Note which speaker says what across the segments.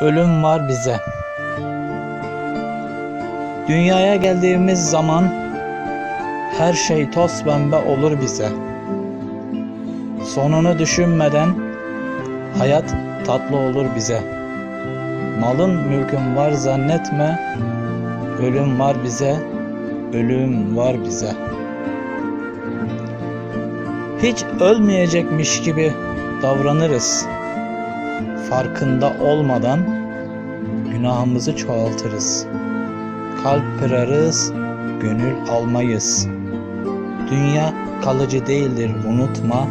Speaker 1: ölüm var bize. Dünyaya geldiğimiz zaman her şey toz pembe olur bize. Sonunu düşünmeden hayat tatlı olur bize. Malın mülkün var zannetme, ölüm var bize, ölüm var bize. Hiç ölmeyecekmiş gibi davranırız. Farkında olmadan günahımızı çoğaltırız. Kalp kırarız, gönül almayız. Dünya kalıcı değildir unutma.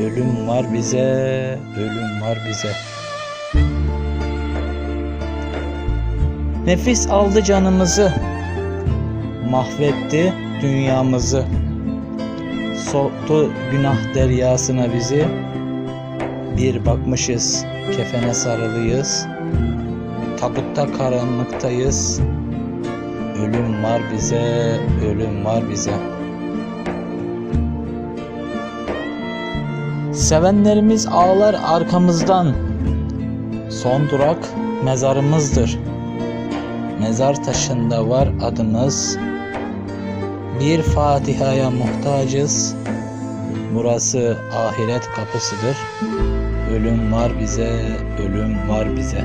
Speaker 1: Ölüm var bize, ölüm var bize. Nefis aldı canımızı, mahvetti dünyamızı. Soktu günah deryasına bizi. Bir bakmışız, kefene sarılıyız. Tabutta karanlıktayız. Ölüm var bize, ölüm var bize. Sevenlerimiz ağlar arkamızdan. Son durak mezarımızdır. Mezar taşında var adımız. Bir Fatiha'ya muhtacız. Burası ahiret kapısıdır. Ölüm var bize, ölüm var bize.